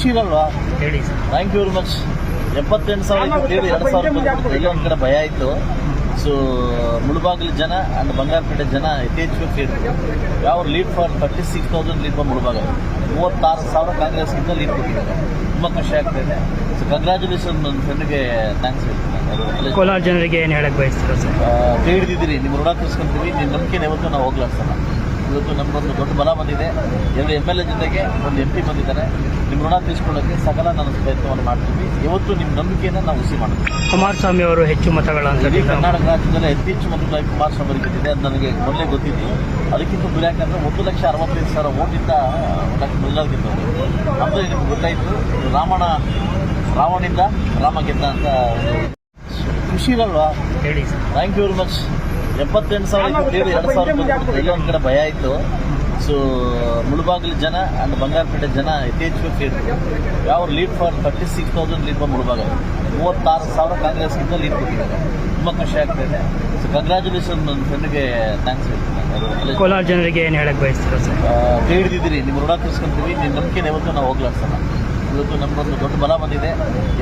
ಖುಷಿ ಇರಲ್ವಾ ಹೇಳಿ. Sir thank you very much ಎಪ್ಪತ್ತೆಂಟು ಸಾವಿರ ಎರಡು ಸಾವಿರ ಎಲ್ಲ ಒಂದು ಕಡೆ ಭಯ ಇತ್ತು ಸೊ ಮುಳುಬಾಗಿಲು ಜನ ಅಂಡ್ ಬಂಗಾರಪೇಟೆ ಜನ ಯಥೇಚ್ಛ ಸೇರಿದ್ರು. ಯಾವ lead for thirty six thousand lead for Mulbagal ಮೂವತ್ತಾರು ಸಾವಿರ ಕಾಂಗ್ರೆಸ್ಗಿಂತ ಲೀಡ್ ಕೊಟ್ಟಿದ್ದಾರೆ. ತುಂಬ ಖುಷಿ ಆಗ್ತಾ ಇದೆ. ಸೊ ಕಂಗ್ರ್ಯಾಚುಲೇಷನ್ ನನ್ನ ಫ್ರೆಂಡ್ಗೆ ಥ್ಯಾಂಕ್ಸ್ ಹೇಳ್ತೀನಿ ಕೋಲಾರ ಜನರಿಗೆ ಏನು ಹೇಳಕ್ಕೆ ಬಯಸ್ತೀರಾ ಸರ್? ಕೈ ಹಿಡಿದಿದ್ದೀರಿ ನಿಮ್ಮ ಋಣ ತೀರ್ಸ್ಕೊಂತೀವಿ. ನಿಮ್ಮ ನಂಬಿಕೆ ಯಾವತ್ತೂ ನಾವು ಹೋಗ್ಲಾಡ್ಸಲ್ಲ ಇವತ್ತು ನಮಗೊಂದು ದೊಡ್ಡ ಬಲ ಬಂದಿದೆ. ಎರಡು ಎಂ ಎಲ್ ಎ ಜೊತೆಗೆ ಒಂದು ಎಂ ಪಿ ಬಂದಿದ್ದಾರೆ. ನಿಮ್ಮ ಋಣ ತೀರಿಸ್ಕೊಳ್ಳೋಕ್ಕೆ ಸಕಲ ನಾನು ಪ್ರಯತ್ನವನ್ನು ಮಾಡ್ತೀವಿ. ಇವತ್ತು ನಿಮ್ಮ ನಂಬಿಕೆಯನ್ನು ನಾವು ಹುಸಿ ಮಾಡ್ತೀವಿ ಕುಮಾರಸ್ವಾಮಿ ಅವರು ಹೆಚ್ಚು ಮತಗಳ ಇಡೀ ಕರ್ನಾಟಕ ರಾಜ್ಯದಲ್ಲಿ ಅತಿ ಹೆಚ್ಚು ಮತಗಳಾಗಿ ಕುಮಾರಸ್ವಾಮಿ ಅವರಿಗೆ ಗೆದ್ದಿದೆ ಅದು ನನಗೆ ಮೊದಲೇ ಗೊತ್ತಿತ್ತು. ಅದಕ್ಕಿಂತ ಗುರಿ ಯಾಕಂದರೆ ಒಂದು ಲಕ್ಷ ಅರವತ್ತೈದು ಸಾವಿರ ಓಟಿಂದ ಒಂದು ಲಕ್ಷ ಮೊದಲಾಗಿ ಗೆದ್ದವರು ಅಂದರೆ ನಿಮ್ಗೆ ಗೊತ್ತಾಯಿತು. ರಾಮಣ ರಾವಣಿಂದ ರಾಮ ಗೆದ್ದ ಅಂತ ಖುಷಿ ಇರಲ್ವಾ? ಹೇಳಿ sir. Thank you very much ಎಪ್ಪತ್ತೆಂಟು ಸಾವಿರ ಕೊಟ್ಟಿದ್ದು ಎರಡು ಸಾವಿರ ರೂಪಾಯಿ ಎಲ್ಲ ಒಂದು ಕಡೆ ಭಯ ಇತ್ತು ಸೊ ಮುಳುಬಾಗಿಲು ಜನ ಅಂಡ್ ಬಂಗಾರಪೇಟೆ ಜನ ಯಥೇಚ್ಛವಾಗಿ ಸೇರಿದ್ರು ಯಾವ lead for thirty six thousand lead for Mulbagal ಮೂವತ್ತಾರು ಸಾವಿರ ಇಂದ ಲೀಡ್ ಕೊಟ್ಟಿದ್ದಾರೆ. ತುಂಬ ಖುಷಿ ಆಗ್ತಾ ಇದೆ. ಸೊ ಕಂಗ್ರ್ಯಾಚುಲೇಷನ್ ನನ್ನ ಫ್ರೆಂಡ್ಗೆ ಥ್ಯಾಂಕ್ಸ್ ಹೇಳ್ತೀನಿ. ಕೋಲಾರ ಜನರಿಗೆ ಏನು ಹೇಳಕ್ ಬಯಸ್ತೀರಾ ಸರ್? ಕೈ ಹಿಡಿದಿದ್ದೀರಿ ನಿಮ್ಮ ಋಣ ತೀರ್ಸ್ಕೊಂತೀವಿ. ನಿಮ್ಮ ನಂಬಿಕೆ ಯಾವತ್ತೂ ನಾವು ಹೋಗ್ಲಾಡ್ಸಲ್ಲ ಇವತ್ತು ನಮಗೊಂದು ದೊಡ್ಡ ಬಲ ಬಂದಿದೆ.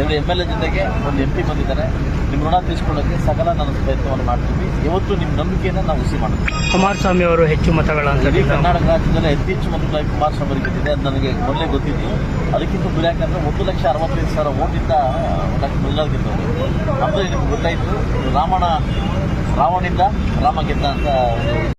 ಎರಡು ಎಂ ಎಲ್ ಎ ಜೊತೆಗೆ ಒಂದು ಎಂ ಪಿ ಬಂದಿದ್ದಾರೆ. ನಿಮ್ಮ ಋಣ ತೀರಿಸ್ಕೊಳ್ಳೋಕ್ಕೆ ಸಕಲ ನಾನು ಪ್ರಯತ್ನವನ್ನು ಮಾಡ್ತೀವಿ. ಇವತ್ತು ನಿಮ್ಮ ನಂಬಿಕೆಯನ್ನು ನಾವು ಹುಸಿ ಮಾಡ್ತೀವಿ ಕುಮಾರಸ್ವಾಮಿ ಅವರು ಹೆಚ್ಚು ಮತಗಳ ಇಡೀ ಕರ್ನಾಟಕ ರಾಜ್ಯದಲ್ಲಿ ಅತಿ ಹೆಚ್ಚು ಮತಗಳಾಗಿ ಕುಮಾರಸ್ವಾಮಿ ಅವರಿಗೆ ಬಂದಿದೆ ಅದು ನನಗೆ ಮೊದಲೇ ಗೊತ್ತಿತ್ತು. ಅದಕ್ಕಿಂತ ಯಾಕಂದ್ರೆ ಒಂದು ಲಕ್ಷ ಅರವತ್ತೈದು ಸಾವಿರ ಓಟಿಂದ ಮೊದಲಾಗಿ ಗೆದ್ದವರು ಅಂದರೆ ನಿಮ್ಗೆ ಗೊತ್ತಾಯಿತು. ರಾವಣ ರಾವಣಿಂದ ರಾಮ ಗೆದ್ದ ಅಂತ